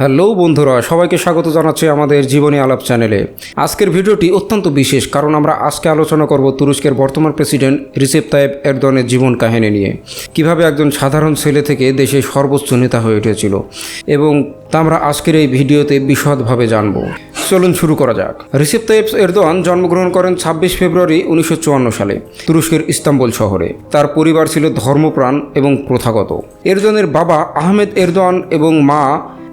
Hello বন্ধুরা, সবাইকে স্বাগত জানাচ্ছি আমাদের জীবনী আলাপ চ্যানেলে। আজকের ভিডিওটি অত্যন্ত বিশেষ, কারণ আমরা আজকে আলোচনা করব তুরস্কের বর্তমান প্রেসিডেন্ট রিসেপ তায়েব এরদনের জীবন কাহিনী নিয়ে। কীভাবে একজন সাধারণ ছেলে থেকে দেশের সর্বোচ্চ নেতা হয়ে উঠেছিল এবং তা আমরা আজকের এই ভিডিওতে বিশদভাবে জানব। চলুন শুরু করা যাক। রিসেপ তাইব এরদোয়ান জন্মগ্রহণ করেন ছাব্বিশ ফেব্রুয়ারি উনিশশো চুয়ান্ন সালে, তুরস্কের ইস্তাম্বুল শহরে। তার পরিবার ছিল ধর্মপ্রাণ এবং প্রথাগত। এরদোয়ানের বাবা আহমেদ এরদোয়ান এবং মা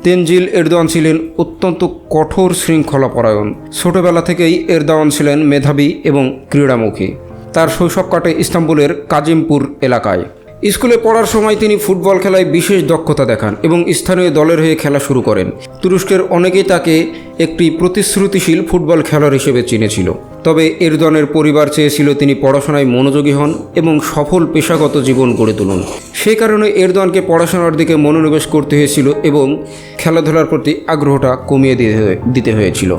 তেনজিল এরদোয়ান ছিলেন অত্যন্ত কঠোর শৃঙ্খলা পরায়ণ ছোটবেলা থেকেই এরদোয়ান ছিলেন মেধাবী এবং ক্রীড়ামুখী। তার শৈশব কাটে ইস্তাম্বুলের কাজিমপুর এলাকায়। স্কুলে পড়ার সময় তিনি ফুটবল খেলায় বিশেষ দক্ষতা দেখান এবং স্থানীয় দলের হয়ে খেলা শুরু করেন। তুরস্কের অনেকেই তাকে একটি প্রতিশ্রুতিশীল ফুটবল খেলোয়াড় হিসেবে চিনেছিল। তবে এরদনের পরিবার চেয়েছিল তিনি পড়াশোনায় মনোযোগী হন এবং সফল পেশাগত জীবন গড়ে তুলুন। সেই কারণে এরদনকে পড়াশোনার দিকে মনোনিবেশ করতে হয়েছিল এবং খেলাধুলার প্রতি আগ্রহটা কমিয়ে দিতে দিতে হয়েছিল।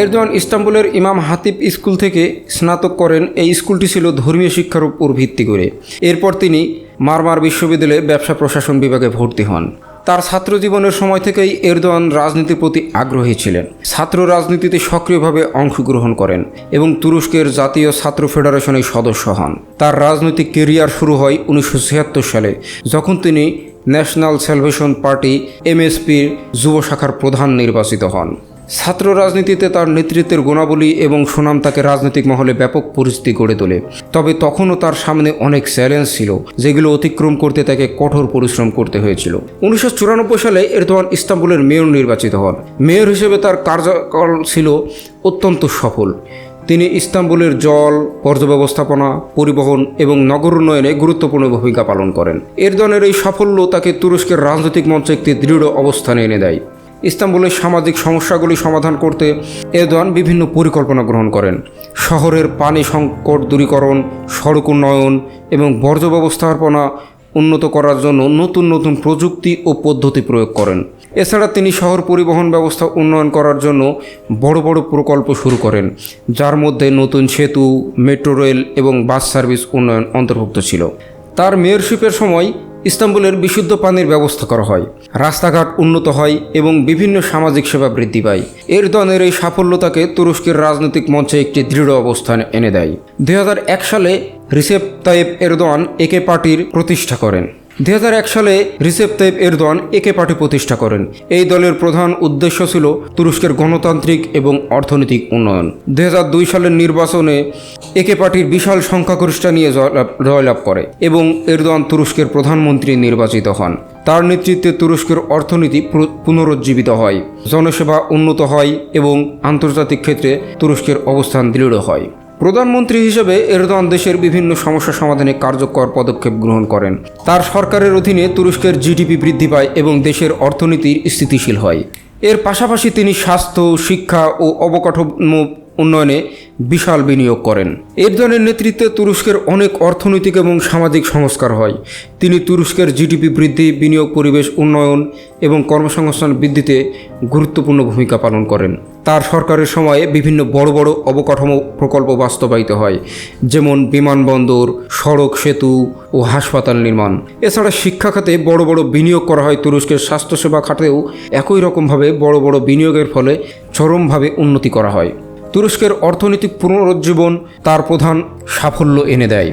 এরদোয়ান ইস্তাম্বুলের ইমাম হাতিব স্কুল থেকে স্নাতক করেন। এই স্কুলটি ছিল ধর্মীয় শিক্ষার উপর ভিত্তি করে। এরপর তিনি মারমার বিশ্ববিদ্যালয়ে ব্যবসা প্রশাসন বিভাগে ভর্তি হন। তার ছাত্র জীবনের সময় থেকেই এরদোয়ান রাজনীতির প্রতি আগ্রহী ছিলেন। ছাত্র রাজনীতিতে সক্রিয়ভাবে অংশগ্রহণ করেন এবং তুরস্কের জাতীয় ছাত্র ফেডারেশনের সদস্য হন। তার রাজনৈতিক কেরিয়ার শুরু হয় উনিশশো ছিয়াত্তর সালে, যখন তিনি ন্যাশনাল স্যালভেশন পার্টি, এমএসপির যুব শাখার প্রধান নির্বাচিত হন। ছাত্র রাজনীতিতে তার নেতৃত্বের গুণাবলী এবং সুনাম তাকে রাজনৈতিক মহলে ব্যাপক পরিস্থিতি গড়ে তোলে। তবে তখনও তার সামনে অনেক চ্যালেঞ্জ ছিল, যেগুলো অতিক্রম করতে তাকে কঠোর পরিশ্রম করতে হয়েছিল। উনিশশো চুরানব্বই সালে এরদোয়ান ইস্তাম্বুলের মেয়র নির্বাচিত হন। মেয়র হিসেবে তার কার্যকাল ছিল অত্যন্ত সফল। তিনি ইস্তাম্বুলের জল বর্জ্য ব্যবস্থাপনা পরিবহন এবং নগর উন্নয়নে গুরুত্বপূর্ণ ভূমিকা পালন করেন। এরদনের এই সাফল্য তাকে তুরস্কের রাজনৈতিক মঞ্চে একটি দৃঢ় অবস্থানে এনে দেয়। ইস্তাম্বুলের সামাজিক সমস্যাগুলি সমাধান করতে এরদোয়ান বিভিন্ন পরিকল্পনা গ্রহণ করেন। শহরের পানি সংকট দূরীকরণ, সড়ক উন্নয়ন এবং বর্জ্য ব্যবস্থাপনা উন্নত করার জন্য নতুন নতুন প্রযুক্তি ও পদ্ধতি প্রয়োগ করেন। এছাড়া তিনি শহর পরিবহন ব্যবস্থা উন্নয়ন করার জন্য বড় বড় প্রকল্প শুরু করেন, যার মধ্যে নতুন সেতু, মেট্রো রেল এবং বাস সার্ভিস উন্নয়ন অন্তর্ভুক্ত ছিল। তার মেয়রশিপের সময় ইস্তাম্বুলের বিশুদ্ধ পানির ব্যবস্থা করা হয়। রাস্তাঘাট উন্নত হয় এবং বিভিন্ন সামাজিক সেবা বৃদ্ধি পায়। এর দনের এই সাফল্য তাকে তুরস্কের রাজনৈতিক মঞ্চে একটি দৃঢ় অবস্থান এনে দেয়। দুই সালে রিসেপ তাইব এরদোয়ান একে পার্টির প্রতিষ্ঠা করেন। দু হাজার এক সালে Recep Tayyip Erdogan AK party প্রতিষ্ঠা করেন। এই দলের প্রধান উদ্দেশ্য ছিল তুরস্কের গণতান্ত্রিক এবং অর্থনৈতিক উন্নয়ন। দু হাজার দুই সালের নির্বাচনে একে পার্টির বিশাল সংখ্যাগরিষ্ঠতা নিয়ে জয়লাভ জয়লাভ করে এবং এরদোয়ান তুরস্কের প্রধানমন্ত্রী নির্বাচিত হন। তার নেতৃত্বে তুরস্কের অর্থনীতি পুনরুজ্জীবিত হয়, জনসেবা উন্নত হয় এবং আন্তর্জাতিক ক্ষেত্রে তুরস্কের অবস্থান দৃঢ় হয়। প্রধানমন্ত্রী হিসেবে এরদোয়ান দেশের বিভিন্ন সমস্যা সমাধানে কার্যকর পদক্ষেপ গ্রহণ করেন। তার সরকারের অধীনে তুরস্কের জিডিপি বৃদ্ধি পায় এবং দেশের অর্থনীতি স্থিতিশীল হয়। এর পাশাপাশি তিনি স্বাস্থ্য, শিক্ষা ও অবকাঠামো উন্নয়নে বিশাল বিনিয়োগ করেন। এরদনের নেতৃত্বে তুরস্কের অনেক অর্থনৈতিক এবং সামাজিক সংস্কার হয়। তিনি তুরস্কের জিডিপি বৃদ্ধি, বিনিয়োগ পরিবেশ উন্নয়ন এবং কর্মসংস্থান বৃদ্ধিতে গুরুত্বপূর্ণ ভূমিকা পালন করেন। তার সরকারের সময়ে বিভিন্ন বড় বড় অবকাঠামো প্রকল্প বাস্তবায়িত হয়, যেমন বিমানবন্দর, সড়ক সেতু ও হাসপাতাল নির্মাণ। এছাড়া শিক্ষা খাতে বড় বড় বিনিয়োগ করা হয় তুরস্কের স্বাস্থ্যসেবা খাতেও। একই রকমভাবে বড় বড় বিনিয়োগের ফলে চরমভাবে উন্নতি করা হয়। তুরস্কের অর্থনৈতিক পুনরুজ্জীবন তার প্রধান সাফল্য এনে দেয়।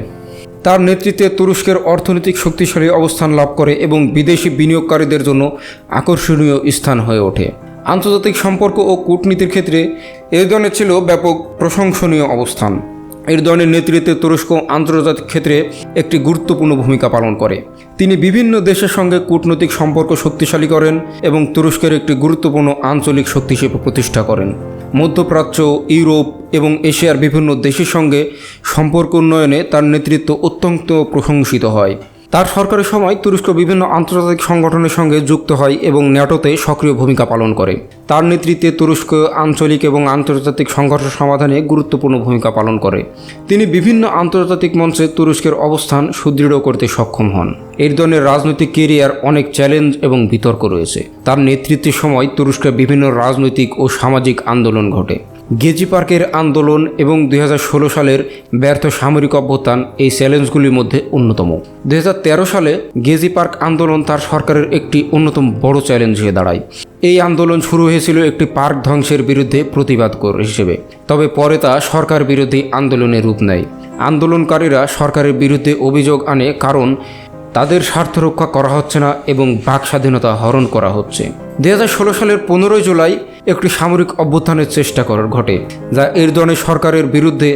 তার নেতৃত্বে তুরস্কের অর্থনৈতিক শক্তিশালী অবস্থান লাভ করে এবং বিদেশি বিনিয়োগকারীদের জন্য আকর্ষণীয় স্থান হয়ে ওঠে। আন্তর্জাতিক সম্পর্ক ও কূটনীতির ক্ষেত্রে এরদনের ছিল ব্যাপক প্রশংসনীয় অবস্থান। এরদনের নেতৃত্বে তুরস্ক আন্তর্জাতিক ক্ষেত্রে একটি গুরুত্বপূর্ণ ভূমিকা পালন করে। তিনি বিভিন্ন দেশের সঙ্গে কূটনৈতিক সম্পর্ক শক্তিশালী করেন এবং তুরস্কের একটি গুরুত্বপূর্ণ আঞ্চলিক শক্তি হিসেবে প্রতিষ্ঠা করেন। মধ্যপ্রাচ্য, ইউরোপ এবং এশিয়ার বিভিন্ন দেশের সঙ্গে সম্পর্ক উন্নয়নে তার নেতৃত্ব অত্যন্ত প্রশংসিত হয়। তার সরকারের সময় তুরস্ক বিভিন্ন আন্তর্জাতিক সংগঠনের সঙ্গে যুক্ত হয় এবং ন্যাটোতে সক্রিয় ভূমিকা পালন করে। তার নেতৃত্বে তুরস্ক আঞ্চলিক এবং আন্তর্জাতিক সংঘর্ষ সমাধানে গুরুত্বপূর্ণ ভূমিকা পালন করে। তিনি বিভিন্ন আন্তর্জাতিক মঞ্চে তুরস্কের অবস্থান সুদৃঢ় করতে সক্ষম হন। এরদনের রাজনৈতিক কেরিয়ার অনেক চ্যালেঞ্জ এবং বিতর্ক রয়েছে। তার নেতৃত্বের সময় তুরস্কের বিভিন্ন রাজনৈতিক ও সামাজিক আন্দোলন ঘটে। গেজি পার্কের আন্দোলন এবং দুই হাজার ষোলো সালের ব্যর্থ সামরিক অভ্যুত্থান এই চ্যালেঞ্জগুলির মধ্যে অন্যতম। দুই হাজার তেরো সালে গেজি পার্ক আন্দোলন তার সরকারের একটি অন্যতম বড় চ্যালেঞ্জ হয়ে দাঁড়ায়। এই আন্দোলন শুরু হয়েছিল একটি পার্ক ধ্বংসের বিরুদ্ধে প্রতিবাদ হিসেবে, তবে পরে তা সরকার বিরোধী আন্দোলনে রূপ নেয়। আন্দোলনকারীরা সরকারের বিরুদ্ধে অভিযোগ আনে, কারণ তাদের স্বার্থ রক্ষা করা হচ্ছে না এবং বাক স্বাধীনতা হরণ করা হচ্ছে। দু হাজার ষোলো সালের পনেরোই জুলাই একটি সামরিক অভ্যুত্থানের চেষ্টা করার ঘটে যা এর ধরনের সরকারের বিরুদ্ধে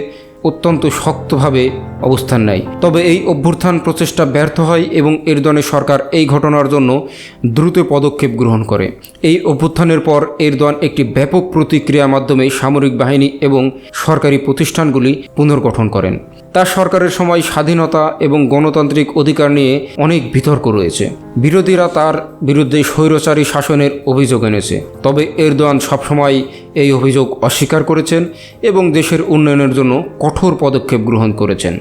অত্যন্ত শক্তভাবে অবস্থান নেয়। তবে এই অভ্যুত্থান প্রচেষ্টা ব্যর্থ হয় এবং এরদনের সরকার এই ঘটনার জন্য দ্রুত পদক্ষেপ গ্রহণ করে। এই অভ্যুত্থানের পর এরদোয়ান একটি ব্যাপক প্রতিক্রিয়ার মাধ্যমে সামরিক বাহিনী এবং সরকারি প্রতিষ্ঠানগুলি পুনর্গঠন করেন। তার সরকারের সময় স্বাধীনতা এবং গণতান্ত্রিক অধিকার নিয়ে অনেক বিতর্ক রয়েছে। বিরোধীরা তার বিরুদ্ধে স্বৈরচারী শাসনের অভিযোগ এনেছে। তবে এরদোয়ান সবসময় এই অভিযোগ অস্বীকার করেছেন এবং দেশের উন্নয়নের জন্য কঠোর পদক্ষেপ গ্রহণ করেছেন।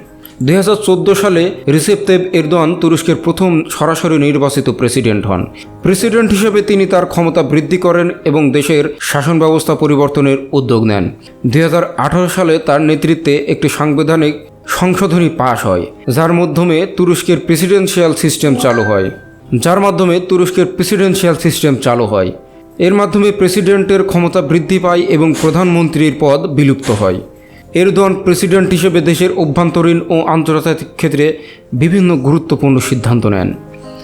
দু হাজার চোদ্দ সালে রিসেপ তেব এরদোয়ান তুরস্কের প্রথম সরাসরি নির্বাচিত প্রেসিডেন্ট হন। প্রেসিডেন্ট হিসেবে তিনি তার ক্ষমতা বৃদ্ধি করেন এবং দেশের শাসন ব্যবস্থা পরিবর্তনের উদ্যোগ নেন। দু হাজার আঠারো সালে তার নেতৃত্বে একটি সাংবিধানিক সংশোধনী পাশ হয়, যার মাধ্যমে তুরস্কের প্রেসিডেন্সিয়াল সিস্টেম চালু হয়। যার মাধ্যমে তুরস্কের প্রেসিডেন্সিয়াল সিস্টেম চালু হয়। এর মাধ্যমে প্রেসিডেন্টের ক্ষমতা বৃদ্ধি পায় এবং প্রধানমন্ত্রীর পদ বিলুপ্ত হয়। এরদোয়ান প্রেসিডেন্ট হিসেবে দেশের অভ্যন্তরীণ ও আন্তর্জাতিক ক্ষেত্রে বিভিন্ন গুরুত্বপূর্ণ সিদ্ধান্ত নেন।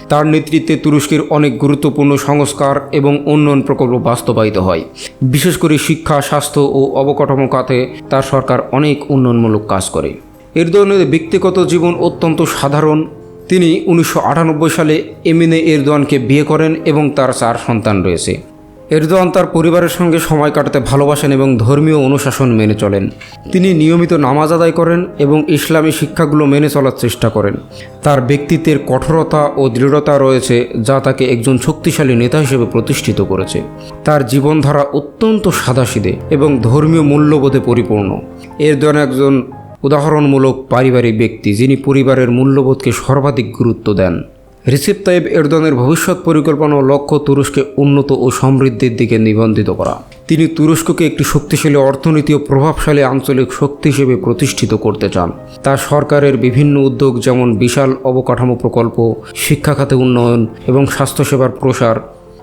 তার নেতৃত্বে তুরস্কের অনেক গুরুত্বপূর্ণ সংস্কার এবং উন্নয়ন প্রকল্প বাস্তবায়িত হয়। বিশেষ করে শিক্ষা, স্বাস্থ্য ও অবকাঠামো খাতে তার সরকার অনেক উন্নয়নমূলক কাজ করে। এর এরদোয়ানের ব্যক্তিগত জীবন অত্যন্ত সাধারণ। তিনি উনিশশো আটানব্বই সালে এমিনে এরদোয়ানকে বিয়ে করেন এবং তার চার সন্তান রয়েছে। এরদোয়ান তার পরিবারের সঙ্গে সময় কাটাতে ভালোবাসেন এবং ধর্মীয় অনুশাসন মেনে চলেন। তিনি নিয়মিত নামাজ আদায় করেন এবং ইসলামী শিক্ষাগুলো মেনে চলার চেষ্টা করেন। তার ব্যক্তিত্বের কঠোরতা ও দৃঢ়তা রয়েছে যা তাকে একজন শক্তিশালী নেতা হিসেবে প্রতিষ্ঠিত করেছে। তার জীবনধারা অত্যন্ত সাদাসিদে এবং ধর্মীয় মূল্যবোধে পরিপূর্ণ। এরদোয়ান একজন উদাহরণমূলক পারিবারিক ব্যক্তি যিনি পরিবারের মূল্যবোধকে সর্বাধিক গুরুত্ব দেন। রিসিপ তাইব এরদনের ভবিষ্যৎ পরিকল্পনা ও লক্ষ্য তুরস্কে উন্নত ও সমৃদ্ধির দিকে নিবন্ধিত করা। তিনি তুরস্ককে একটি শক্তিশালী অর্থনীতি ও প্রভাবশালী আঞ্চলিক শক্তি হিসেবে প্রতিষ্ঠিত করতে চান। তার সরকারের বিভিন্ন উদ্যোগ যেমন বিশাল অবকাঠামো প্রকল্প শিক্ষাখাতে উন্নয়ন এবং স্বাস্থ্যসেবার প্রসার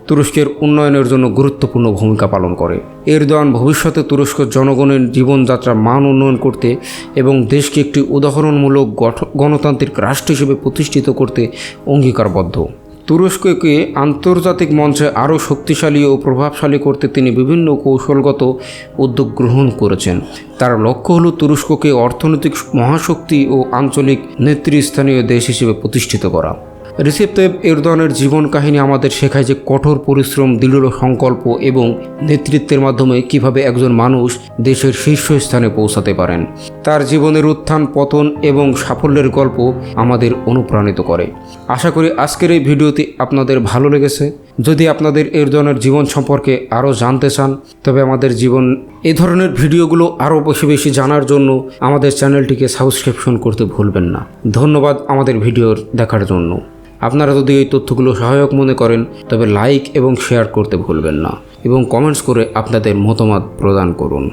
তুরস্কের উন্নয়নের জন্য গুরুত্বপূর্ণ ভূমিকা পালন করে। এরদোয়ান ভবিষ্যতে তুরস্ক জনগণের জীবনযাত্রার মান উন্নয়ন করতে এবং দেশকে একটি উদাহরণমূলক গণতান্ত্রিক রাষ্ট্র হিসেবে প্রতিষ্ঠিত করতে অঙ্গীকারবদ্ধ। তুরস্ককে আন্তর্জাতিক মঞ্চে আরও শক্তিশালী ও প্রভাবশালী করতে তিনি বিভিন্ন কৌশলগত উদ্যোগ গ্রহণ করেছেন। তার লক্ষ্য হল তুরস্ককে অর্থনৈতিক মহাশক্তি ও আঞ্চলিক নেতৃস্থানীয় দেশ হিসেবে প্রতিষ্ঠিত করা। রিসেপ তৈব এরদনের জীবন কাহিনী আমাদের শেখায় যে কঠোর পরিশ্রম, দৃঢ় সংকল্প এবং নেতৃত্বের মাধ্যমে কীভাবে একজন মানুষ দেশের শীর্ষস্থানে পৌঁছাতে পারেন। তার জীবনের উত্থান, পতন এবং সাফল্যের গল্প আমাদের অনুপ্রাণিত করে। আশা করি আজকের এই ভিডিওটি আপনাদের ভালো লেগেছে। যদি আপনাদের এরদনের জীবন সম্পর্কে আরও জানতে চান, তবে আমাদের জীবন এ ধরনের ভিডিওগুলো আরও বেশি বেশি জানার জন্য আমাদের চ্যানেলটিকে সাবস্ক্রিপশন করতে ভুলবেন না। ধন্যবাদ আমাদের ভিডিওর দেখার জন্য। আপনারা যদি এই তথ্যগুলো সহায়ক মনে করেন, তবে লাইক এবং শেয়ার করতে ভুলবেন না। এবং কমেন্টস করে আপনাদের মতামত প্রদান করুন।